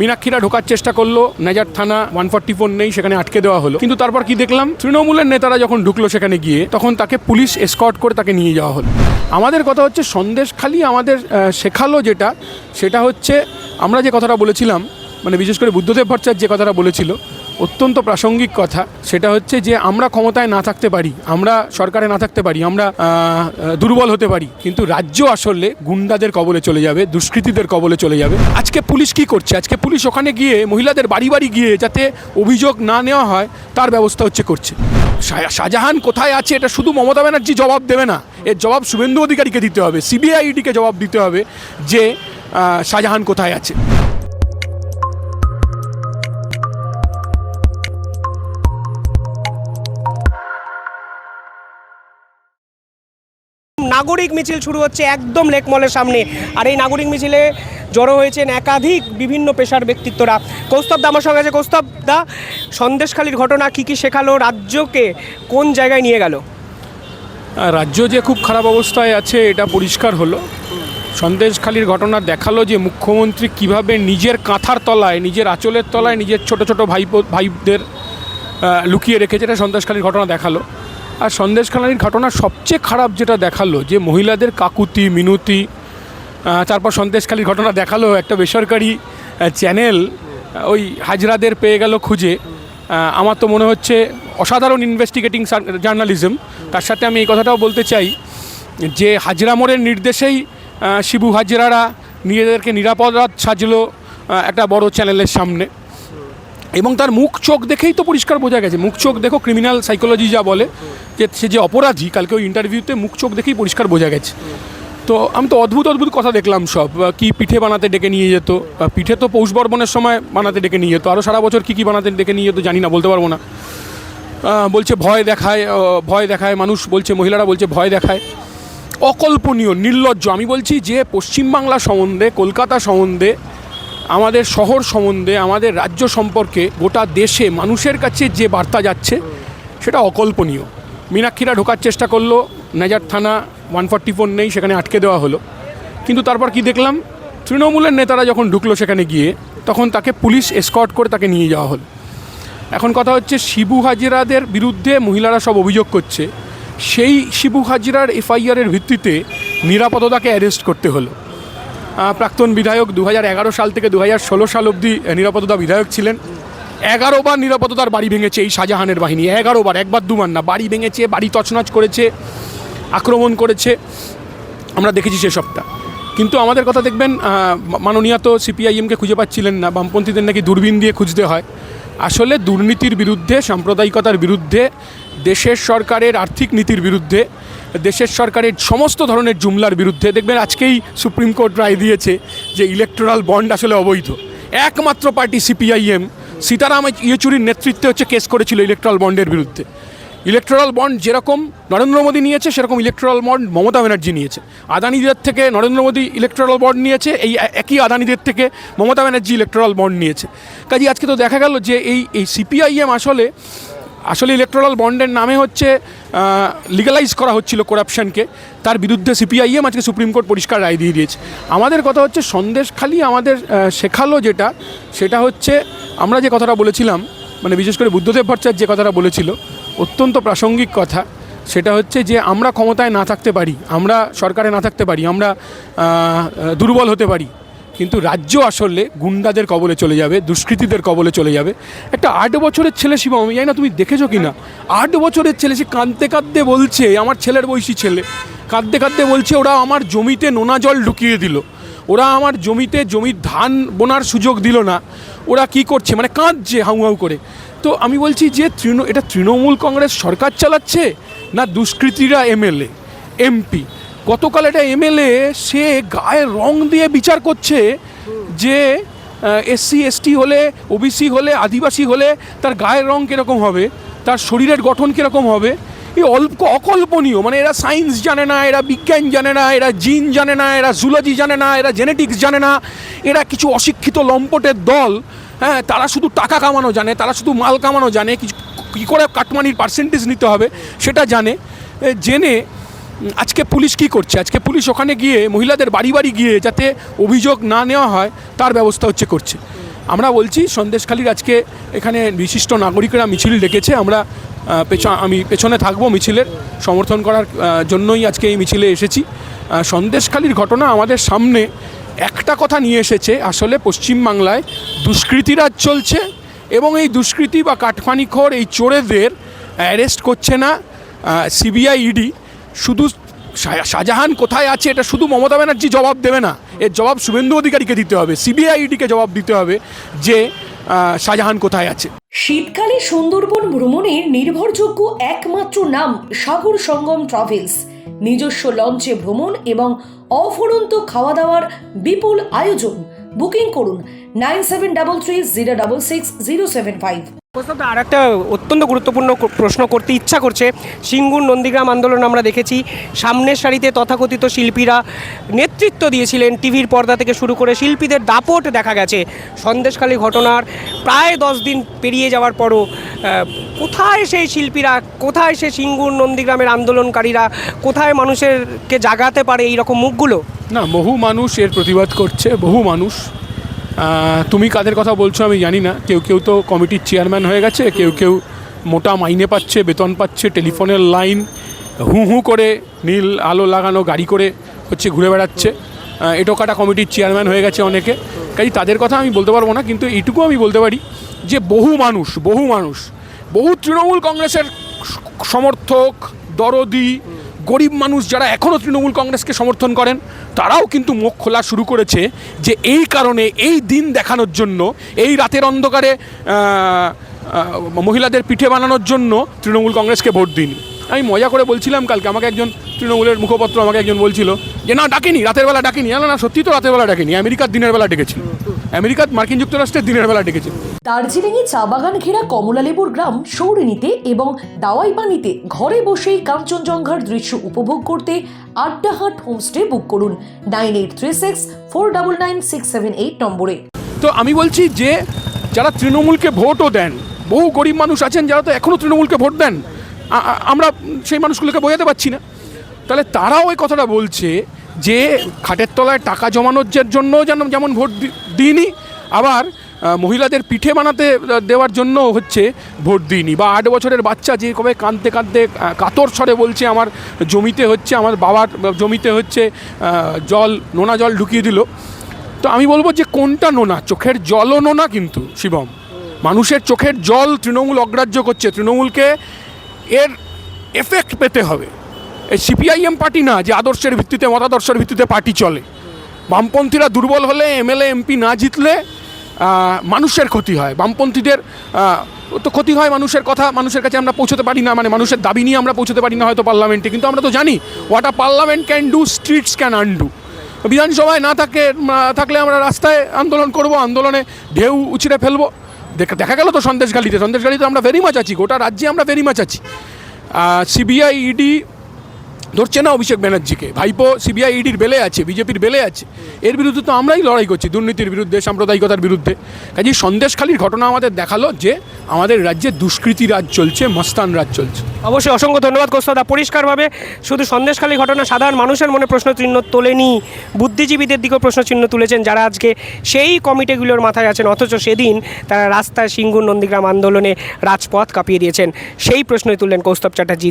মীনাক্ষীরা ঢোকার চেষ্টা করল। নেজার থানা ওয়ান ফর্টি ফোর নেই, সেখানে আটকে দেওয়া হলো। কিন্তু তারপর কি দেখলাম? তৃণমূলের নেতারা যখন ঢুকলো সেখানে গিয়ে, তখন তাকে পুলিশ এসকর্ট করে তাকে নিয়ে যাওয়া হলো। আমাদের কথা হচ্ছে সন্দেশ খালি আমাদের শেখালো যেটা, সেটা হচ্ছে আমরা যে কথাটা বলেছিলাম মানে বিশেষ করে বুদ্ধদেব ভট্টাচার্য যে কথাটা বলেছিল অত্যন্ত প্রাসঙ্গিক কথা। সেটা হচ্ছে যে আমরা ক্ষমতায় না থাকতে পারি, আমরা সরকারে না থাকতে পারি, আমরা দুর্বল হতে পারি, কিন্তু রাজ্য আসলে গুন্ডাদের কবলে চলে যাবে, দুষ্কৃতীদের কবলে চলে যাবে। আজকে পুলিশ কি করছে? আজকে পুলিশ ওখানে গিয়ে মহিলাদের বাড়ি বাড়ি গিয়ে যাতে অভিযোগ না নেওয়া হয়, তার ব্যবস্থা হচ্ছে করছে। শাহজাহান কোথায় আছে? এটা শুধু মমতা ব্যানার্জি জবাব দেবে না। এর জবাব শুভেন্দু অধিকারীকে দিতে হবে, সিবিআইডিকে জবাব দিতে হবে যে শাহজাহান কোথায় আছে। নাগরিক মিছিল শুরু হচ্ছে একদম লেকমলের সামনে। আর এই নাগরিক মিছিলে জড়ো হয়েছেন একাধিক বিভিন্ন পেশার ব্যক্তিত্বরা। কৌস্তব দা আমার সঙ্গে আছে। কৌস্তব দা, সন্দেশখালীর ঘটনা কি কি শেখালো? রাজ্যকে কোন জায়গায় নিয়ে গেল? রাজ্য যে খুব খারাপ অবস্থায় আছে, এটা পরিষ্কার হলো। সন্দেশখালির ঘটনা দেখাল যে মুখ্যমন্ত্রী কীভাবে নিজের কাঁথার তলায়, নিজের আঁচলের তলায় নিজের ছোট ছোট ভাইপো ভাইদের লুকিয়ে রেখেছে, এটা সন্দেশখালির ঘটনা দেখাল। আর সন্দেশখালির ঘটনা সবচেয়ে খারাপ যেটা দেখাল, যে মহিলাদের কাকুতি, মিনতি তারপর সন্দেশখালির ঘটনা দেখাল একটা বেসরকারি চ্যানেল ওই হাজরাদের পেয়ে গেল খুঁজে। আমার তো মনে হচ্ছে অসাধারণ ইনভেস্টিগেটিং জার্নালিজম তার সাথে আমি এই কথাটাও বলতে চাই, যে হাজরা মোড়ের নির্দেশেই শিবু হাজরারা নিজেদেরকে নিরাপরাধ সাজলো একটা বড় চ্যানেলের সামনে। এবং তার মুখ চোখ দেখেই তো পরিষ্কার বোঝা গেছে। মুখ চোখ দেখো ক্রিমিনাল সাইকোলজি যা বলে, যে সে যে অপরাধী, কালকে ওই ইন্টারভিউতে মুখ চোখ দেখেই পরিষ্কার বোঝা গেছে। তো আমি তো অদ্ভুত অদ্ভুত কথা দেখলাম সব কি পিঠে বানাতে ডেকে নিয়ে যেত পিঠে তো পৌষ বর্বণের সময় বানাতে ডেকে নিয়ে যেত আরও সারা বছর কী কী বানাতে ডেকে নিয়ে যেত জানি না, বলতে পারব না। বলছে ভয় দেখায় ভয় দেখায় মানুষ, বলছে মহিলারা বলছে ভয় দেখায়। অকল্পনীয়, নির্লজ্জ, আমি বলছি যে পশ্চিমবাংলা সম্বন্ধে, কলকাতা সম্বন্ধে আমাদের শহর সম্বন্ধে, আমাদের রাজ্য সম্পর্কে গোটা দেশে মানুষের কাছে যে বার্তা যাচ্ছে, সেটা অকল্পনীয়। মীনাক্ষীরা ঢোকার চেষ্টা করল, নেজার থানা ওয়ান ফর্টি ফোর নেই, সেখানে আটকে দেওয়া হলো। কিন্তু তারপর কি দেখলাম? তৃণমূলের নেতারা যখন ঢুকলো সেখানে গিয়ে, তখন তাকে পুলিশ এসকর্ট করে তাকে নিয়ে যাওয়া হলো। এখন কথা হচ্ছে, শিবু হাজিরাদের বিরুদ্ধে মহিলারা সব অভিযোগ করছে। সেই শিবু হাজিরার এফআইআরের ভিত্তিতে নিরাপদতাকে অ্যারেস্ট করতে হলো। প্রাক্তন বিধায়ক দু হাজার এগারো সাল থেকে দু হাজার ষোলো সাল অবধি নিরাপত্তা বিধায়ক ছিলেন। এগারো বার নিরাপত্তার বাড়ি ভেঙেছে এই শাহজাহানের বাহিনী, এগারো বার, একবার দুবার না, বাড়ি ভেঙেছে, বাড়ি তছনছ করেছে, আক্রমণ করেছে। আমরা দেখেছি সেসবটা কিন্তু আমাদের কথা দেখবেন মাননীয়া তো সিপিআইএমকে খুঁজে পাচ্ছিলেন না, বামপন্থীদের নাকি দূরবীন দিয়ে খুঁজতে হয়। আসলে দুর্নীতির বিরুদ্ধে, সাম্প্রদায়িকতার বিরুদ্ধে, দেশের সরকারের আর্থিক নীতির বিরুদ্ধে, দেশের সরকারের সমস্ত ধরনের জুমলার বিরুদ্ধে, দেখবেন আজকেই সুপ্রিম কোর্ট রায় দিয়েছে যে ইলেকট্রাল বন্ড আসলে অবৈধ। একমাত্র পার্টি সিপিআইএম, সীতারাম ইয়েচুরির নেতৃত্বে হচ্ছে কেস করেছিল ইলেকট্রাল বন্ডের বিরুদ্ধে। ইলেকট্রাল বন্ড যেরকম নরেন্দ্র মোদী নিয়েছে, সেরকম ইলেকট্রাল বন্ড মমতা ব্যানার্জি নিয়েছে। আদানিদের থেকে নরেন্দ্র মোদী ইলেকট্রাল বন্ড নিয়েছে, এই একই আদানিদের থেকে মমতা ব্যানার্জি ইলেকট্রাল বন্ড নিয়েছে। কাজে, আজকে তো দেখা গেল যে এই এই সিপিআইএম আসলে আসলে ইলেকট্রাল বন্ডের নামে হচ্ছে লিগালাইজ করা হচ্ছিল করাপশনকে তার বিরুদ্ধে সিপিআইএম আজকে সুপ্রিম কোর্ট পরিষ্কার রায় দিয়ে দিয়েছে। আমাদের কথা হচ্ছে সন্দেশ খালি আমাদের শেখালো যেটা, সেটা হচ্ছে আমরা যে কথাটা বলেছিলাম মানে বিশেষ করে বুদ্ধদেব ভট্টাচার্য যে কথাটা বলেছিল অত্যন্ত প্রাসঙ্গিক কথা। সেটা হচ্ছে যে আমরা ক্ষমতায় না থাকতে পারি, আমরা সরকারে না থাকতে পারি, আমরা দুর্বল হতে পারি, কিন্তু রাজ্য আসলে গুন্ডাদের কবলে চলে যাবে, দুষ্কৃতীদের কবলে চলে যাবে। একটা আট বছরের ছেলে শিবম, আমি জানি না তুমি দেখেছ কি না আট বছরের ছেলে সে কাঁদতে কাঁদতে বলছে, আমার ছেলের বয়সী ছেলে, কাঁদতে কাঁদতে বলছে, ওরা আমার জমিতে নোনা জল ঢুকিয়ে দিল। ওরা আমার জমিতে জমির ধান বোনার সুযোগ দিল না। ওরা কি করছে? মানে কাঁদছে হাউ হাউ করে। তো আমি বলছি যে তৃণ এটা তৃণমূল কংগ্রেস সরকার চালাচ্ছে না দুষ্কৃতীরা এমএলএ, এমপি? গতকাল এটা এমএলএ, সে গায়ে রং দিয়ে বিচার করছে যে এসসি, এসটি হলে, ওবিসি হলে, আদিবাসী হলে তার গায়ের রং কীরকম হবে? তার শরীরের গঠন কীরকম হবে? এই অল্প, অকল্পনীয় মানে এরা সায়েন্স জানে না, এরা বিজ্ঞান জানে না, এরা জিন জানে না, এরা জুলজি জানে না, এরা জেনেটিক্স জানে না, এরা কিছু অশিক্ষিত লম্পটের দল হ্যাঁ তারা শুধু টাকা কামানো জানে, তারা শুধু মাল কামানো জানে, কিছু, কী করে কাটমানির পার্সেন্টেজ নিতে হবে, সেটা জানে। জেনে, আজকে পুলিশ কি করছে? আজকে পুলিশ ওখানে গিয়ে মহিলাদের বাড়ি বাড়ি গিয়ে যাতে অভিযোগ না নেওয়া হয়, তার ব্যবস্থা হচ্ছে করছে। আমরা বলছি সন্দেশখালীর আজকে এখানে বিশিষ্ট নাগরিকরা মিছিল ডেকেছে। আমরা আহ, পেছ- আমি পেছনে থাকব মিছিলের। সমর্থন করার জন্যই আজকে এই মিছিলে এসেছি। সন্দেশখালীর ঘটনা আমাদের সামনে একটা কথা নিয়ে এসেছে। আসলে পশ্চিমবাংলায় দুষ্কৃতিরাজ চলছে এবং এই দুষ্কৃতি বা কাঠমানিখোর এই চোরেদের অ্যারেস্ট করছে না সিবিআই ইডি। শুধু শাহজাহান কোথায় আছে এটা শুধু মমতা ব্যানার্জি জবাব দেবে না। এর জবাব শুভেন্দু অধিকারীকে দিতে হবে সিবিআই ইডিকে জবাব দিতে হবে যে শাহজাহান কোথায় আছে। শীতকালে সুন্দরবন ভ্রমণের নির্ভরযোগ্য একমাত্র নাম সাগর সঙ্গম ট্রাভেলস। নিজস্ব লঞ্চে ভ্রমণ এবং অফুরন্ত খাওয়া দাওয়ার বিপুল আয়োজন। বুকিং করুন nine seven double three zero double six zero seven five. প্রস্তাবটা আর একটা অত্যন্ত গুরুত্বপূর্ণ প্রশ্ন করতে ইচ্ছা করছে। সিঙ্গুর নন্দীগ্রাম আন্দোলন আমরা দেখেছি। সামনের সারিতে তথাকথিত শিল্পীরা নেতৃত্ব দিয়েছিলেন। টিভির পর্দা থেকে শুরু করে শিল্পীদের দাপট দেখা গেছে। সন্দেশখালী ঘটনার প্রায় দশ দিন পেরিয়ে যাওয়ার পরও কোথায় সেই শিল্পীরা, কোথায় সে সিঙ্গুর নন্দীগ্রামের আন্দোলনকারীরা, কোথায় মানুষেরকে জাগাতে পারে এই রকম মুখগুলো? না, বহু মানুষ এর প্রতিবাদ করছে, বহু মানুষ। তুমি কাদের কথা বলছো আমি জানি না। কেউ কেউ তো কমিটির চেয়ারম্যান হয়ে গেছে কেউ কেউ মোটা মাইনে পাচ্ছে বেতন পাচ্ছে টেলিফোনের লাইন হু হু করে নীল আলো লাগানো গাড়ি করে হচ্ছে ঘুরে বেড়াচ্ছে। আহ, এটো কাটা কমিটির চেয়ারম্যান হয়ে গেছে অনেকে। কাজে তাদের কথা আমি বলতে পারব না কিন্তু এইটুকু আমি বলতে পারি যে বহু মানুষ বহু মানুষ বহু তৃণমূল কংগ্রেসের সমর্থক দরদি গরিব মানুষ যারা এখনও তৃণমূল কংগ্রেসকে সমর্থন করেন, তারাও কিন্তু মুখ খোলা শুরু করেছে যে এই কারণে এই দিন দেখানোর জন্য, এই রাতের অন্ধকারে মহিলাদের পিঠে বানানোর জন্য তৃণমূল কংগ্রেসকে ভোট দিন। আমি মজা করে বলছিলাম কালকে, আমাকে একজন তৃণমূলের মুখপত্র আমাকে একজন বলছিল যে, না, ডাকেনি, রাতের বেলা ডাকিনি। না না, সত্যি তো রাতের বেলা ডাকিনি, আমেরিকার দিনের বেলা ডেকেছিল। আমেরিকার মার্কিন যুক্তরাষ্ট্রের দিনের বেলা ডেকেছিল। দার্জিলিংয়ে চা বাগান ঘেরা কমলালেবুর গ্রাম সৌরিনীতে এবং দাওয়াই পানিতে ঘরে বসেই কাঞ্চনজঙ্ঘার দৃশ্য উপভোগ করতে আড্ডাহাট হোমস্টে বুক করুন nine eight three six four double nine six seven eight নম্বরে। তো আমি বলছি যে যারা তৃণমূলকে ভোটও দেন, বহু গরিব মানুষ আছেন যারা তো এখনও তৃণমূলকে ভোট দেন আমরা সেই মানুষগুলোকে বোঝাতে পারছি না। তাহলে তারাও ওই কথাটা বলছে যে খাটের তলায় টাকা জমানোর জন্য যেন যেমন ভোট দিইনি, আবার মহিলাদের পিঠে বানাতে দেওয়ার জন্য হচ্ছে ভোট দিইনি। বা আট বছরের বাচ্চা যে কবে কাঁদতে কাঁদতে কাতর স্বরে বলছে, আমার জমিতে হচ্ছে, আমার বাবার জমিতে হচ্ছে জল, নোনা জল ঢুকিয়ে দিল। তো আমি বলব যে কোনটা নোনা? চোখের জলও নোনা কিন্তু, শিবম। মানুষের চোখের জল তৃণমূল অগ্রাহ্য করছে। তৃণমূলকে এর এফেক্ট পেতে হবে। এই সিপিআইএম পার্টি না, যে আদর্শের ভিত্তিতে, মতাদর্শের ভিত্তিতে পার্টি চলে। বামপন্থীরা দুর্বল হলে, এমএলএ, এমপি না জিতলে মানুষের ক্ষতি হয়। বামপন্থীদের তো ক্ষতি হয় মানুষের কথা, মানুষের কাছে আমরা পৌঁছতে পারি না মানে মানুষের দাবি নিয়ে আমরা পৌঁছতে পারি না হয়তো পার্লামেন্টে। কিন্তু আমরা তো জানি what a parliament can do streets can undo বিধানসভায় না থাকে থাকলে আমরা রাস্তায় আন্দোলন করব, আন্দোলনে ঢেউ উছিড়ে ফেলব। দেখা গেল তো সন্দেশখালিতে। সন্দেশখালিতে আমরা ভেরি মাচ আছি, গোটা রাজ্যে আমরা ভেরি মাচ আছি। সিবিআই ইডি ধরছে না অভিষেক ব্যানার্জিকে? ভাইপো সিবিআই ইডির বেলে আছে, বিজেপির বেলে আছে। এর বিরুদ্ধে তো আমরাই লড়াই করছি দুর্নীতির বিরুদ্ধে, সাম্প্রদায়িকতার বিরুদ্ধে। কাজে সন্দেশখালির ঘটনা আমাদের দেখাল যে আমাদের রাজ্যে দুষ্কৃতি রাজ চলছে, মস্তান রাজ চলছে। অবশ্যই অসংখ্য ধন্যবাদ কোস্তাদা পরিষ্কারভাবে শুধু সন্দেশখালী ঘটনা সাধারণ মানুষের মনে প্রশ্ন চিহ্ন তোলেনি, বুদ্ধিজীবীদের দিকেও প্রশ্ন চিহ্ন তুলেছেন যারা আজকে সেই কমিটিগুলোর মাথায় আছেন, অথচ সেদিন তারা রাস্তায় সিঙ্গুর নন্দীগ্রাম আন্দোলনে রাজপথ কাঁপিয়ে দিয়েছেন। সেই প্রশ্নই তুললেন কৌস্তব চ্যাটার্জি।